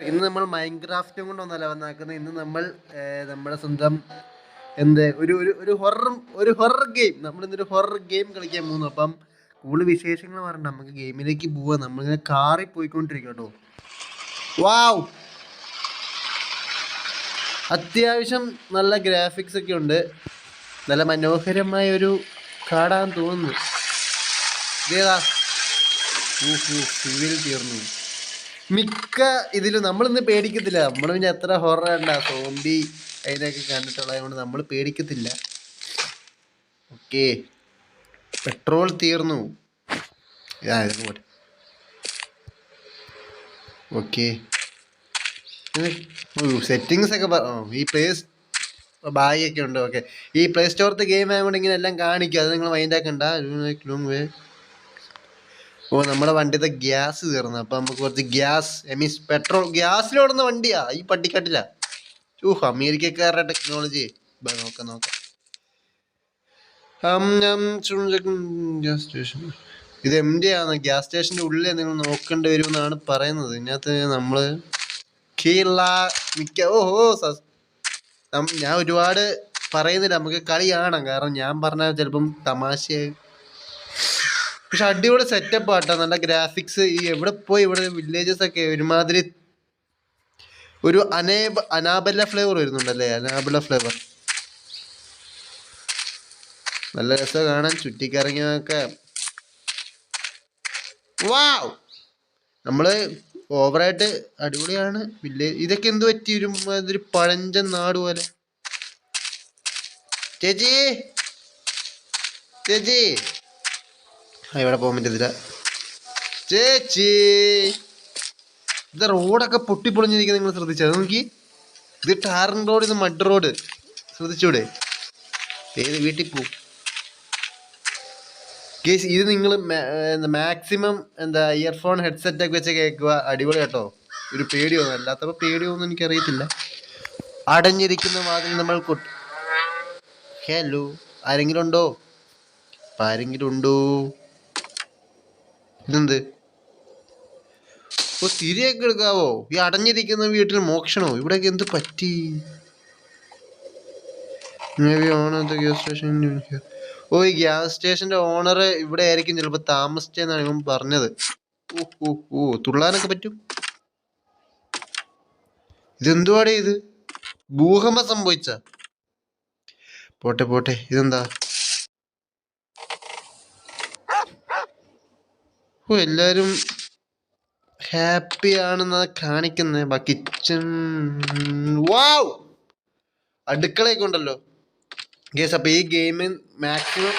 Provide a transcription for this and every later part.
ഇന്ന് നമ്മൾ മൈൻക്രാഫ്റ്റും കൊണ്ട് ഒന്നല്ല വന്നാക്കുന്നത്. ഇന്ന് നമ്മൾ നമ്മുടെ സ്വന്തം എന്ത് ഒരു ഒരു ഒരു ഹൊറർ ഒരു ഹൊറർ ഗെയിം നമ്മൾ ഇന്നൊരു ഹൊറർ ഗെയിം കളിക്കാൻ പോകുന്നു. അപ്പം കൂടുതൽ വിശേഷങ്ങൾ പറഞ്ഞിട്ട് നമുക്ക് ഗെയിമിലേക്ക് പോവാം. നമ്മളിങ്ങനെ കാറി പോയിക്കൊണ്ടിരിക്കും കേട്ടോ. വാവ് അത്യാവശ്യം നല്ല ഗ്രാഫിക്സ് ഒക്കെ ഉണ്ട്. നല്ല മനോഹരമായ ഒരു കാടാന്ന് തോന്നുന്നു. തീർന്നു. മിക്ക ഇതിലും നമ്മളിന്ന് പേടിക്കത്തില്ല. നമ്മൾ പിന്നെ എത്ര ഹൊറർ കണ്ട? സോംബി അതിനൊക്കെ കണ്ടിട്ടുള്ളത് കൊണ്ട് നമ്മൾ പേടിക്കത്തില്ല. ഓക്കെ. പെട്രോൾ തീർന്നു. ആ ഇത് പോട്ടെ. ഓക്കെ. സെറ്റിങ്സ് ഒക്കെ ഈ പ്ലേസ് ഒക്കെ ഉണ്ട്. ഓക്കെ. ഈ പ്ലേ സ്റ്റോറത്തെ ഗെയിം ആയതുകൊണ്ട് ഇങ്ങനെ എല്ലാം കാണിക്കും. അത് നിങ്ങൾ മൈൻഡ് ആക്കണ്ട. ലോങ് വേ ഓ നമ്മുടെ വണ്ടിയുടെ ഗ്യാസ് തീർന്നു. അപ്പൊ നമുക്ക് കുറച്ച് ഗ്യാസ് മീൻസ് പെട്രോൾ ഗ്യാസിലോടുന്ന വണ്ടിയാ ഈ പട്ടിക്കാട്ടില്ല ഊഹ് അമേരിക്കക്കാരുടെ ടെക്നോളജി. നോക്കാം നോക്കാം. Gas station. ഇത് എം ഡി ആണ് ഗ്യാസ് സ്റ്റേഷന്റെ ഉള്ളിൽ നിങ്ങൾ നോക്കേണ്ടി വരും എന്നാണ് പറയുന്നത്. ഇതിനകത്ത് നമ്മൾ കീഴ മിക്ക ഓഹോ ഞാൻ ഒരുപാട് പറയുന്നില്ല. നമുക്ക് കളി കാണാം കാരണം ഞാൻ പറഞ്ഞാൽ ചിലപ്പം തമാശയായി പക്ഷെ അടിപൊളി സെറ്റപ്പ് ആട്ടോ. നല്ല ഗ്രാഫിക്സ് ഈ എവിടെ പോയി ഇവിടെ വില്ലേജസ് ഒക്കെ ഒരുമാതിരി ഒരു അനേബ അനാബല ഫ്ലേവർ വരുന്നുണ്ടല്ലേ? അനാബല ഫ്ലേവർ നല്ല രസം കാണാൻ ചുറ്റിക്കറങ്ങിയൊക്കെ വാവ് നമ്മൾ ഓവറായിട്ട് അടിപൊളിയാണ്. വില്ലേജ് ഇതൊക്കെ എന്ത് പറ്റി? ഒരു മാതിരി പഴഞ്ചൻ നാട് പോലെ. ചേച്ചി! ചേച്ചി! ഇവിടെ പോകാൻ പറ്റത്തില്ല. ചേച്ചി ഇത് റോഡൊക്കെ പൊട്ടിപ്പൊളിഞ്ഞിരിക്കുന്നത് നിങ്ങൾ ശ്രദ്ധിച്ചത് നോക്കി. ഇത് ടാറിൻ റോഡ് ഇത് മഡ് റോഡ്. ശ്രദ്ധിച്ചൂടെ? ഏത് വീട്ടിൽ പോവും കേസ് ഇത് നിങ്ങൾ മാക്സിമം എന്താ ഇയർഫോൺ ഹെഡ്സെറ്റ് ഒക്കെ വെച്ച് കേൾക്കുക. അടിപൊളി കേട്ടോ. ഒരു പേടി തോന്നും അല്ലാത്തപ്പോൾ പേടി തോന്നുന്നു എനിക്കറിയത്തില്ല. അടഞ്ഞിരിക്കുന്ന വാതിൽ നമ്മൾ കൊട്ട് ഹലോ ആരെങ്കിലും ഉണ്ടോ? ആരെങ്കിലും ഉണ്ടോ? ഇതെന്ത്? ഓ തിരിയൊക്കെ എടുക്കാവോ? ഈ അടഞ്ഞിരിക്കുന്ന വീട്ടിൽ മോക്ഷണോ? ഇവിടെയൊക്കെ എന്ത് പറ്റി? ഓ ഈ ഗ്യാസ് സ്റ്റേഷന്റെ ഓണർ ഇവിടെ ആയിരിക്കും ചിലപ്പോൾ താമസിച്ചെന്നാണ് ഇവൻ പറഞ്ഞത്. ഓ ഓ ഓ തുള്ളാനൊക്കെ പറ്റും. ഇതെന്തുവാടേ ഇത്? ഭൂകമ്പം സംഭവിച്ച പോട്ടെ പോട്ടെ ഇതെന്താ? ഓ എല്ലാവരും ഹാപ്പി ആണെന്നാ കാണിക്കുന്നത് കിച്ചൺ വാവ് അടുക്കളയൊക്കെ ഉണ്ടല്ലോ. ഗേസ് അപ്പൊ ഈ ഗെയിമിൽ മാക്സിമം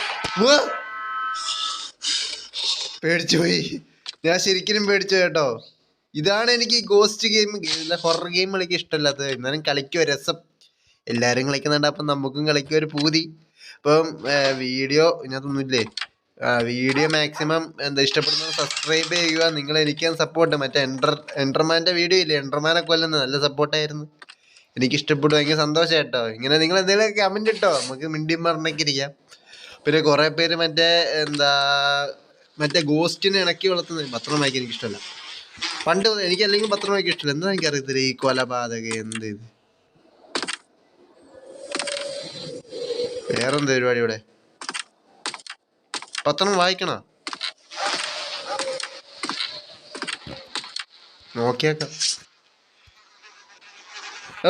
പേടിച്ചു പോയി. ഞാൻ ശരിക്കും പേടിച്ചു കേട്ടോ. ഇതാണ് എനിക്ക് ghost game game horror game കളിക്കാൻ ഇഷ്ടമല്ലാത്തത്. എന്നാലും കളിക്കുക രസം. എല്ലാവരും കളിക്കുന്നുണ്ട് അപ്പം നമുക്കും കളിക്കുക ഒരു പൂതി. അപ്പം വീഡിയോ ഇതിനകത്തൊന്നുമില്ലേ വീഡിയോ മാക്സിമം എന്താ ഇഷ്ടപ്പെടുന്നത് സബ്സ്ക്രൈബ് ചെയ്യുക. നിങ്ങൾ എനിക്ക് സപ്പോർട്ട് മറ്റേ എൻഡർ എൻഡർമാന്റെ വീഡിയോ ഇല്ലേ? എൻഡർമാനെ കൊല്ലുന്നത് നല്ല സപ്പോർട്ടായിരുന്നു എനിക്ക് ഇഷ്ടപ്പെട്ടു. ഭയങ്കര സന്തോഷം കേട്ടോ ഇങ്ങനെ നിങ്ങൾ എന്തെങ്കിലും കമന്റ് ഇട്ടോ? നമുക്ക് പറഞ്ഞൊക്കെ ഇരിക്കാം പിന്നെ കുറേ പേര് മറ്റേ എന്താ മറ്റേ ഗോസ്റ്റിനെ ഇണക്കി വളർത്തുന്നത് പത്രം വായിക്കാൻ എനിക്ക് ഇഷ്ടമല്ല പണ്ട് എനിക്ക് അല്ലെങ്കിൽ പത്രം വായിക്കാൻ ഇഷ്ടമല്ല. എന്താ എനിക്കറിയത്തില്ല? ഈ കൊലപാതക എന്ത് ഇത്? വേറെന്ത് പരിപാടി ഇവിടെ? പത്രം വായിക്കണ? നോക്കിയേക്കാം.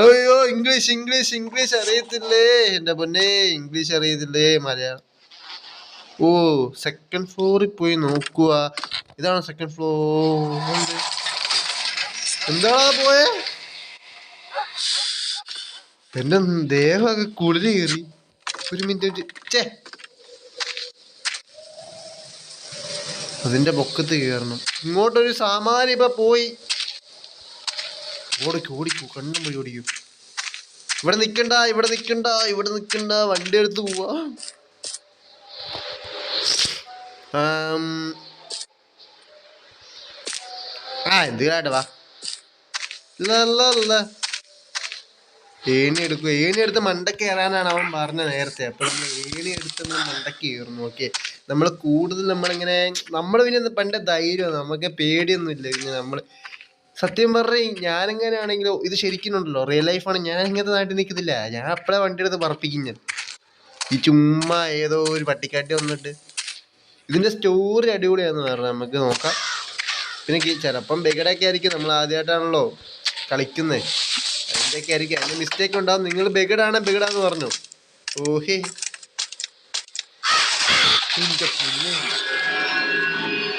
അയ്യോ ഇംഗ്ലീഷ് ഇംഗ്ലീഷ് ഇംഗ്ലീഷ് അറിയത്തില്ലേ? എന്റെ പൊന്നെ ഇംഗ്ലീഷ് അറിയത്തില്ലേ മലയാളം? ഓ സെക്കൻഡ് ഫ്ലോറിൽ പോയി നോക്കുക ഇതാണ് സെക്കൻഡ് ഫ്ലോർ എന്താ? പോയെ? എന്റെ ദേഹമൊക്കെ കുളിര് കയറി. ഒരു മിനിറ്റ് ചേ അതിന്റെ പൊക്കത്ത് കയറണം. ഇങ്ങോട്ടൊരു സാമാനം ഇപ്പം പോയി. ഓടിക്കും ഓടിക്കൂ കണ്ണും പോയി ഓടിക്കും. ഇവിടെ നിക്കണ്ട ഇവിടെ നിക്കണ്ട ഇവിടെ നിക്കണ്ട വണ്ടി എടുത്ത് പോവാ. ആം. ആ എന്ത് കേട്ടെ വാ. ലല്ലല്ല. ഏണി എടുക്കും ഏണി എടുത്ത് മണ്ടക്ക് കയറാനാണ് അവൻ പറഞ്ഞത് നേരത്തെ. അപ്പൊ നമ്മൾ ഏണി എടുത്ത് നമ്മൾ മണ്ടക്ക് കയറുന്നു ഓക്കെ നമ്മൾ കൂടുതൽ നമ്മളിങ്ങനെ നമ്മൾ പിന്നെ പണ്ട് ധൈര്യം നമുക്ക് പേടിയൊന്നും ഇല്ല പിന്നെ നമ്മൾ സത്യം പറഞ്ഞ ഞാനെങ്ങനെയാണെങ്കിലോ ഇത് ശരിക്കുണ്ടല്ലോ റിയൽ ലൈഫാണ് ഞാൻ ഇങ്ങനത്തെ നാട്ടിൽ നിൽക്കത്തില്ല. ഞാൻ അപ്പളെ വണ്ടി എടുത്ത് പറപ്പിക്കും ഞാൻ ഈ ചുമ്മാ ഏതോ ഒരു പട്ടിക്കാട്ടി വന്നിട്ട്. ഇതിന്റെ സ്റ്റോറി അടിപൊളിയാന്ന് പറഞ്ഞാൽ നമുക്ക് നോക്കാം. പിന്നെ ചിലപ്പം ബെഗഡൊക്കെ ആയിരിക്കും നമ്മൾ ആദ്യമായിട്ടാണല്ലോ കളിക്കുന്നത് അതിന്റെയൊക്കെ ആയിരിക്കും അതിന് മിസ്റ്റേക്ക് ഉണ്ടാവും. നിങ്ങൾ ബെഗഡാണ് ബെഗഡാന്ന് പറഞ്ഞു. ഓഹേ.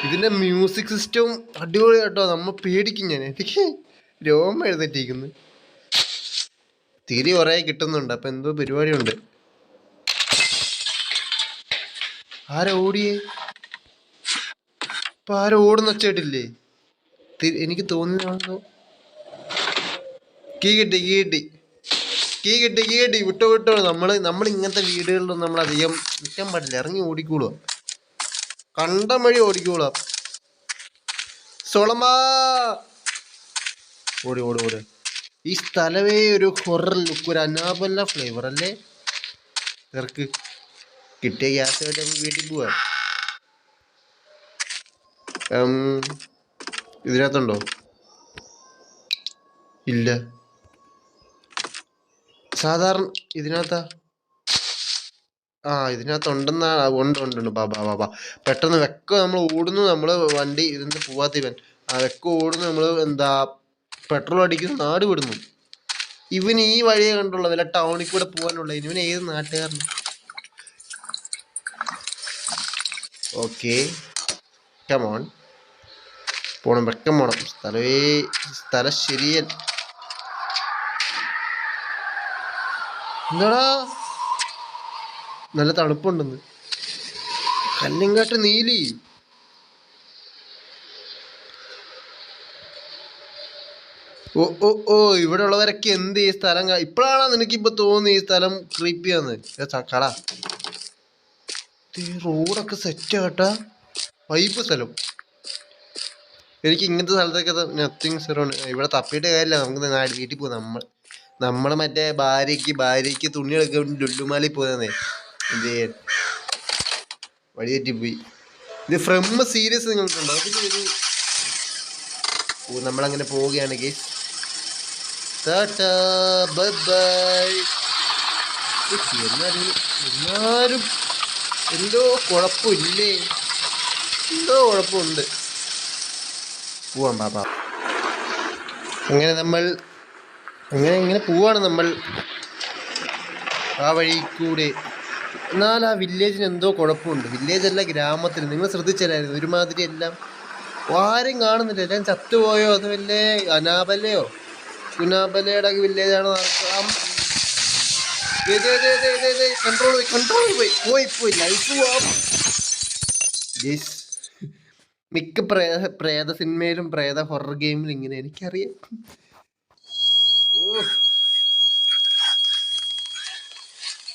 ഇതിന്റെ മ്യൂസിക് സിസ്റ്റവും അടിപൊളി കേട്ടോ. നമ്മ പേടിക്കും ഞാൻ. എനിക്ക് രോമം എഴുന്നേറ്റിരിക്കുന്നു. തിരി കുറേ കിട്ടുന്നുണ്ട്. അപ്പൊ എന്തോ പരിപാടിയുണ്ട്. ആരാ ഓടിയേ? ഇപ്പം ആരാ ഓടുന്ന എനിക്ക് തോന്നുന്നു കീ കിട്ടി കീ കിട്ടി. കീ കിട്ടി കീ കിട്ടി. വിട്ടോ വിട്ടോ. നമ്മൾ നമ്മൾ ഇങ്ങനത്തെ വീടുകളിലൊന്നും നമ്മൾ അധികം നിൽക്കാൻ പാടില്ല. ഇറങ്ങി ഓടിക്കൂടുക കണ്ടം വഴി ഓടിക്കൂടാ സോളമാ ഓടി ഓടി ഓടി. ഈ സ്ഥലമേ ഒരു ഹൊറർ ലുക്ക് ഒരു അനാബല്ല ഫ്ലേവർ അല്ലേ? ഇവർക്ക് കിട്ടിയ ഗ്യാസ് ആയിട്ട് നമുക്ക് വീട്ടിൽ പോവാം. ഇതിനകത്തുണ്ടോ? ഇല്ല. സാധാരണ ഇതിനകത്താ. ആ ഇതിനകത്ത് ഉണ്ടെന്നാണ് ഉണ്ട് ഉണ്ട് ഉണ്ട്. ബാ ബാ ബാ പെട്ടെന്ന് വെക്ക നമ്മൾ ഓടുന്നു നമ്മൾ വണ്ടി ഇതിന് പോവാത്ത ഇവൻ. ആ വെക്ക ഓടുന്നു നമ്മൾ എന്താ പെട്രോൾ അടിക്കുന്നു നാട് വിടുന്നു. ഇവൻ ഈ വഴിയെ കണ്ടുള്ള വല്ല ടൗണിൽ കൂടെ പോകാനുള്ള ഇവൻ ഏത് നാട്ടുകാരനും? ഓക്കെ. കമോൺ പോണം വെക്കം പോണം. സ്ഥലമേ സ്ഥലം ശരിയൻ എന്താടാ? നല്ല തണുപ്പുണ്ടെന്ന്. കല്ലിങ്കാട്ട് നീലി. ഓ ഓ ഓ ഇവിടെ ഉള്ളവരൊക്കെ എന്ത് ഈ സ്ഥലം ഇപ്പോഴാണ് നിനക്ക് നിനക്കിപ്പോ തോന്നുന്നു ഈ സ്ഥലം ക്രീപ്പിയാന്ന് കട. റോഡൊക്കെ സെറ്റ് കേട്ടാ. പൈപ്പ് സ്ഥലം. എനിക്ക് ഇങ്ങനത്തെ സ്ഥലത്തൊക്കെ നത്തിങ് സീറോ ഇവിടെ തപ്പിയിട്ട് കാര്യമില്ല. നമുക്ക് നാട് വീട്ടിൽ പോകാം നമ്മൾ. നമ്മൾ മറ്റേ ഭാര്യക്ക് ഭാര്യക്ക് തുണി എടുക്കാൻ ഡുല്ലുമാലി പോകുന്നേ എന്ത് ചെയ്യാൻ വഴി തെറ്റിപ്പോയി ഇത് ഫ്രം സീരിയസ് നിങ്ങൾക്കുണ്ടോ? ഓ നമ്മളങ്ങനെ പോവുകയാണ് ടാറ്റാ ബൈ എന്തോ കുഴപ്പമില്ലേ? എന്തോ കുഴപ്പമുണ്ട്. പോവാം പാപ്പ. അങ്ങനെ നമ്മൾ അങ്ങനെ ഇങ്ങനെ പോവാണ് നമ്മൾ. ആ വഴി കൂടെ. എന്നാൽ ആ വില്ലേജിന് എന്തോ കുഴപ്പമുണ്ട്. വില്ലേജല്ല ഗ്രാമത്തിൽ. നിങ്ങൾ ശ്രദ്ധിച്ചില്ലായിരുന്നു ഒരുമാതിരി എല്ലാം ആരും കാണുന്നില്ല. എല്ലാം ചത്തുപോയോ അത് വല്ല അനാബലയോ കുനാബലയുടെ വില്ലേജാണോ കൺട്രോൾ കൺട്രോൾ പോയി പോയി. പോയി ലൈഫ്. മിക്ക പ്രേത പ്രേത സിനിമയിലും പ്രേത ഹൊറർ ഗെയിമിലും ഇങ്ങനെ എനിക്കറിയാം.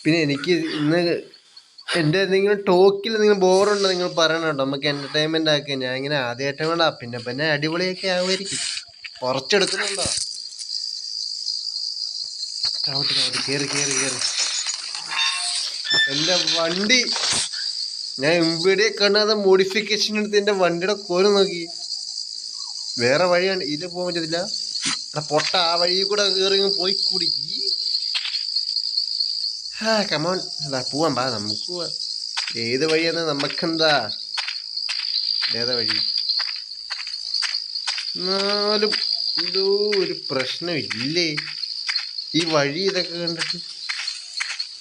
പിന്നെ എനിക്ക് ഇന്ന് എന്റെ എന്തെങ്കിലും ടോക്കിൽ നിങ്ങൾ ബോറുണ്ടോ നിങ്ങൾ പറയണം കേട്ടോ നമുക്ക് എന്റർടൈൻമെന്റ് ആക്കുക ഞാൻ ഇങ്ങനെ ആദ്യമായിട്ടും വേണ്ട പിന്നെ പിന്നെ അടിപൊളിയൊക്കെ ആവുമായിരിക്കും. കുറച്ചെടുക്കുന്നുണ്ടോ? ചവിട്ട് കയറി കയറി കയറി എന്റെ വണ്ടി. ഞാൻ ഇവിടെ കാണാതെ മോഡിഫിക്കേഷൻ എടുത്ത് എന്റെ വണ്ടിയുടെ കോര് നോക്കി. വേറെ വഴിയാണ്. ഇതിൽ പോകാൻ പറ്റത്തില്ല. എടാ പൊട്ട ആ വഴി കൂടെ കയറി പോയി കൂടി. ഹാ കമോൺ അതാ പോവാൻ പാ നമുക്ക് ഏത് വഴിയെന്ന് നമുക്കെന്താ? ഏത വഴി. എന്നാലും എന്തോ ഒരു പ്രശ്നമില്ലേ? ഈ വഴി ഇതൊക്കെ കണ്ടിട്ട്.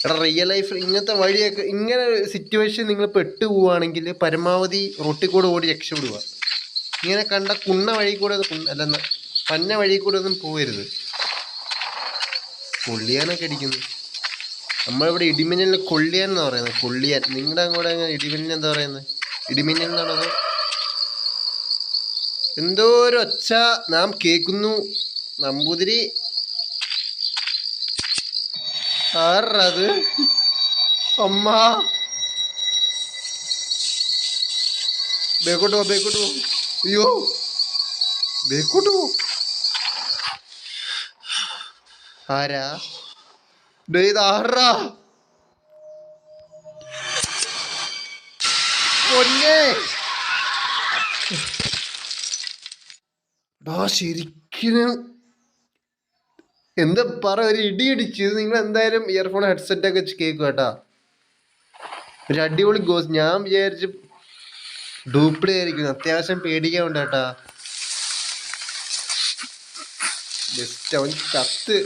എടാ റിയൽ ലൈഫ് ഇങ്ങനത്തെ വഴിയൊക്കെ ഇങ്ങനെ സിറ്റുവേഷൻ നിങ്ങൾ പെട്ടു പോവുകയാണെങ്കിൽ പരമാവധി റോട്ടിൽ കൂടെ ഓടി രക്ഷപ്പെടുക ഇങ്ങനെ കണ്ട കുണ്ണ വഴി കൂടെ അല്ലെന്ന് കുണ്ണ- അല്ല ന- പന്ന വഴി കൂടെ ഒന്നും പോകരുത് കൊള്ളിയാനൊക്കെ അടിക്കുന്നു. നമ്മളിവിടെ ഇടിമിന്നലിന് കൊള്ളിയാൻ എന്നാ പറയുന്നത്. കൊള്ളിയാൻ. നിങ്ങളുടെ അങ്ങോട്ട് അങ്ങനെ ഇടിമിന്നൽ എന്താ പറയുന്നത്? ഇടിമിന്നൽ എന്നാണോ അതോ? എന്തോ ഒരു ഒച്ച നാം കേൾക്കുന്നു. നമ്പൂതിരി. ആറത് അമ്മ. ബേക്കോട്ട് പോ ബേക്കോട്ട് പോ. അയ്യോ. ബേക്കോട്ട് പോ. ആരാ? ഡേ ഇത് ആരാ? പൊന്നേ. ഡാ ശരി എന്താ പറ ഒരു ഇടി ഇടിച്ച് നിങ്ങൾ എന്തായാലും ഇയർഫോൺ ഹെഡ്സെറ്റ് ഒക്കെ വെച്ച് കേൾക്കുക കേട്ടാ. ഒരു അടിപൊളി ഗോസ് ഞാൻ വിചാരിച്ചു ഡൂപ്ലി ആയിരിക്കും. അത്യാവശ്യം പേടിക്കാൻ ഉണ്ട് കേട്ടാ. ജസ്റ്റ് അവൻ ചത്ത്.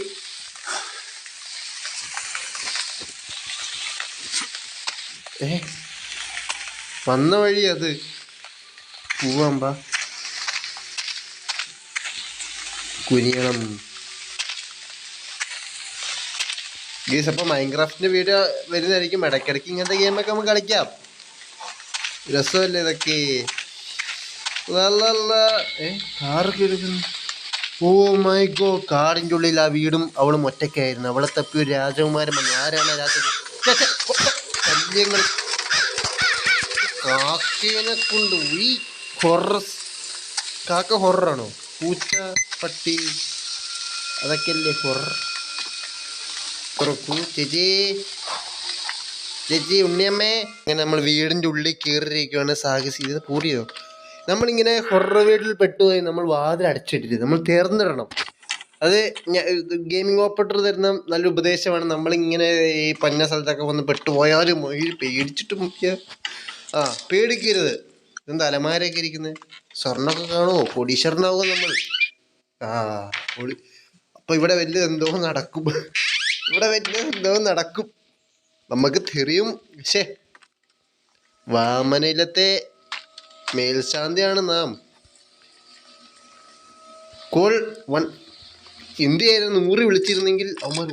ഏ? വന്ന വഴി അത്. പോവാമ്പ കുനിയണം. ഗീസ് അപ്പൊ മൈൻക്രാഫ്റ്റിന്റെ വീഡിയോ വരുന്നതായിരിക്കും. ഇടയ്ക്കിടയ്ക്ക് ഇങ്ങനത്തെ ഗെയിമൊക്കെ നമുക്ക് കളിക്കാം. രസമല്ലേ ഇതൊക്കെ. ഏ? ഓ മൈ ഗോ കാടിന്റെ ഉള്ളിൽ ആ വീടും അവളും ഒറ്റയ്ക്കായിരുന്നു. അവളെ തപ്പി ഒരു രാജകുമാരൻ വന്നു. ആരാണ് ആ ശല്യങ്ങൾ കാക്കേനെ കൊണ്ട് ഈ ഹൊറർ കാക്ക ഹൊററാണോ പൂച്ച പട്ടി അതൊക്കെയല്ലേ ഹൊറർ തുറക്കൂ ചേച്ചി. ചേച്ചി ഉണ്ണിയമ്മേ. അങ്ങനെ നമ്മൾ വീടിന്റെ ഉള്ളിൽ കയറിയിരിക്കുകയാണ് സാഹസി. ഇത് പൂരിയോ? നമ്മളിങ്ങനെ ഹൊറർ വീട്ടിൽ പെട്ടുപോയി നമ്മൾ വാതിൽ അടച്ചിട്ടില്ല നമ്മൾ തീർന്നിടണം. അത് ഗെയിമിംഗ് ഓപ്പറേറ്റർ തരുന്ന നല്ല ഉപദേശമാണ്. നമ്മളിങ്ങനെ ഈ പഞ്ഞ സ്ഥലത്തൊക്കെ വന്ന് പെട്ടുപോയാലും പേടിച്ചിട്ട് മുക്കിയ. ആ പേടിക്കരുത്. എന്താ അലമാരൊക്കെ ഇരിക്കുന്നത് സ്വർണമൊക്കെ കാണുമോ കൊടീശ്വരനാവും നമ്മൾ ആ അപ്പൊ ഇവിടെ വലിയ എന്തോ നടക്കും. ഇവിടെ വലിയ എന്തോ നടക്കും. നമുക്ക് തെറിയും ശേ വാമനയിലത്തെ മേൽശാന്തിയാണ് നാം. കോൾ വൺ ഇന്ത്യയായിരുന്നു നൂറ് വിളിച്ചിരുന്നെങ്കിൽ? അവന്മാർ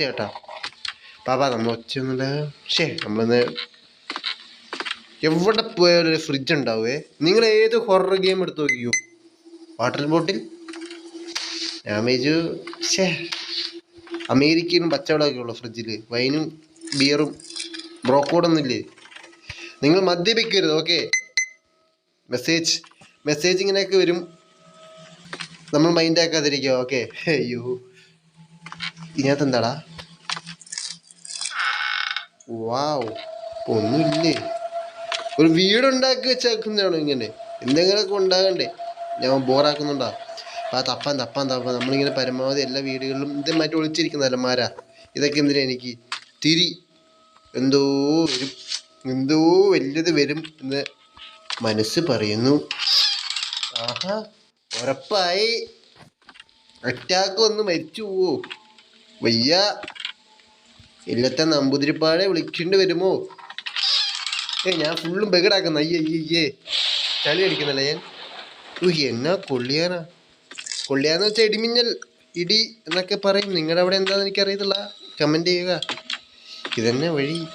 കേട്ടാ പാപ്പാ നമ്മൾ ഒച്ചയൊന്നുമില്ല ശേ നമ്മളിന്ന് എവിടെ പോയാലും ഒരു ഫ്രിഡ്ജ് ഉണ്ടാവേ. നിങ്ങൾ ഏത് ഹൊറർ ഗെയിം എടുത്ത് നോക്കിയോ വാട്ടർ ബോട്ടിൽ ഡാമേജ് ഷേ അമേരിക്കയിലും പച്ചവളമൊക്കെ ഉള്ളു ഫ്രിഡ്ജിൽ വൈനും ബിയറും ബ്രോക്കോഡൊന്നുമില്ലേ നിങ്ങൾ മദ്യപിക്കരുത് ഓക്കെ മെസ്സേജ് മെസ്സേജ് ഇങ്ങനെയൊക്കെ വരും. നമ്മൾ മൈൻഡ് ആക്കാതിരിക്കോ? ഓക്കെ അയ്യോ. ഇതിനകത്ത് എന്താടാ വാവ് ഒന്നുമില്ലേ? ഒരു വീടുണ്ടാക്കി വെച്ചേക്കുന്നതാണോ ഇങ്ങനെ? എന്തെങ്കിലുമൊക്കെ ഉണ്ടാകണ്ടേ? ഞാൻ ബോറാക്കുന്നുണ്ടാ? ആ തപ്പാൻ തപ്പാൻ തപ്പാൻ. നമ്മളിങ്ങനെ പരമാവധി എല്ലാ വീടുകളിലും ഇത് മാറ്റി ഒളിച്ചിരിക്കുന്ന അലമാര. ഇതൊക്കെ എന്തിനാ എനിക്ക്? തിരി. എന്തോ വരും. എന്തോ വലിയത് വരും എന്ന് മനസ്സ് പറയുന്നു. ആഹാ. ഉറപ്പായി. അറ്റാക്ക് വന്ന് മരിച്ചു പോവോ? വയ്യ. ഇല്ലത്തെ നമ്പൂതിരിപ്പാടെ വിളിക്കേണ്ടി വരുമോ? ഏ ഞാൻ ഫുള്ളും ബെഗടാക്കുന്ന അയ്യേ അയ്യേ ചളി അടിക്കുന്നല്ലേ ഞാൻ? ഊഹ് എന്നാ കൊള്ളിയാനാ? കൊള്ളിയാന്ന് വെച്ചാൽ ഇടിമിന്നൽ ഇടി എന്നൊക്കെ പറയും. നിങ്ങളുടെ അവിടെ എന്താണെന്ന് എനിക്കറിയത്തില്ല. കമന്റ് ചെയ്യുക. ഇതന്നെ വഴി.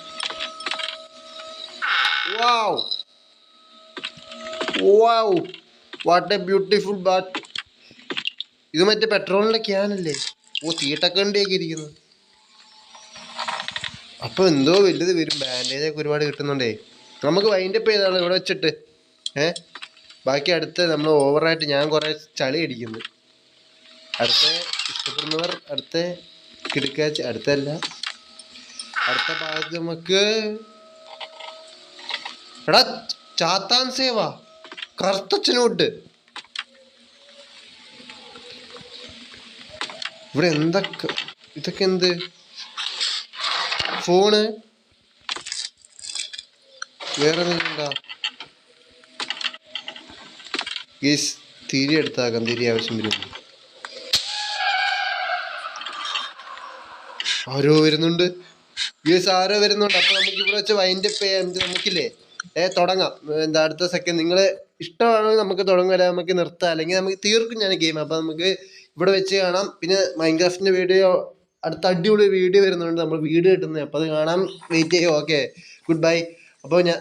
Wow wow what a beautiful bat ഇത് മറ്റേ പെട്രോളിന്റെ ക്യാനല്ലേ ഓ തീട്ടക്കണ്ടിയൊക്കെ ഇരിക്കുന്നു അപ്പൊ എന്തോ വലുത് വരും. ബാൻഡേജ് ഒക്കെ ഒരുപാട് കിട്ടുന്നുണ്ടേ. നമുക്ക് വൈൻഡപ്പ് ചെയ്താണ് ഇവിടെ വെച്ചിട്ട്. ഏ? ബാക്കി അടുത്ത നമ്മൾ ഓവറായിട്ട് ഞാൻ കുറെ ചളി അടിക്കുന്നു. അടുത്ത ഇഷ്ടപ്പെടുന്നവർ അടുത്ത കിടക്കാച്ച് അടുത്തല്ല. അടുത്ത ഭാഗത്ത് നമുക്ക് എടാ ചാത്താൻ സേവ. കറുത്തച്ഛനോട്ട് ഇവിടെ എന്തൊക്കെ ഇതൊക്കെ എന്ത്? ഫോണ്. വേറെ ഗീസ് തിരി എടുത്താക്കാം തിരി ആവശ്യം വരും. ആരോ വരുന്നുണ്ട്. ഗീസ് ആരോ വരുന്നുണ്ട്. അപ്പൊ നമുക്ക് ഇവിടെ വെച്ച് വൈൻഡപ്പ് ചെയ്യാം ഇത് നമുക്കില്ലേ? ഏ തുടങ്ങാം. എന്താ അടുത്ത സെക്കൻഡ് നിങ്ങൾ ഇഷ്ടമാണെങ്കിൽ നമുക്ക് തുടങ്ങാം നമുക്ക് നിർത്താം. അല്ലെങ്കിൽ നമുക്ക് തീർക്കും ഞാൻ ഗെയിം അപ്പൊ നമുക്ക് ഇവിടെ വെച്ച് കാണാം. പിന്നെ മൈൻക്രാഫ്റ്റിന്റെ വീഡിയോ അടുത്ത അടിപൊളി വീഡിയോ വരുന്നുണ്ട്. നമ്മൾ വീഡിയോ കിട്ടുന്നത്. അപ്പോൾ അത് കാണാൻ വെയിറ്റ് ചെയ്യുക ഓക്കെ ഗുഡ് ബൈ അപ്പോൾ ഞാൻ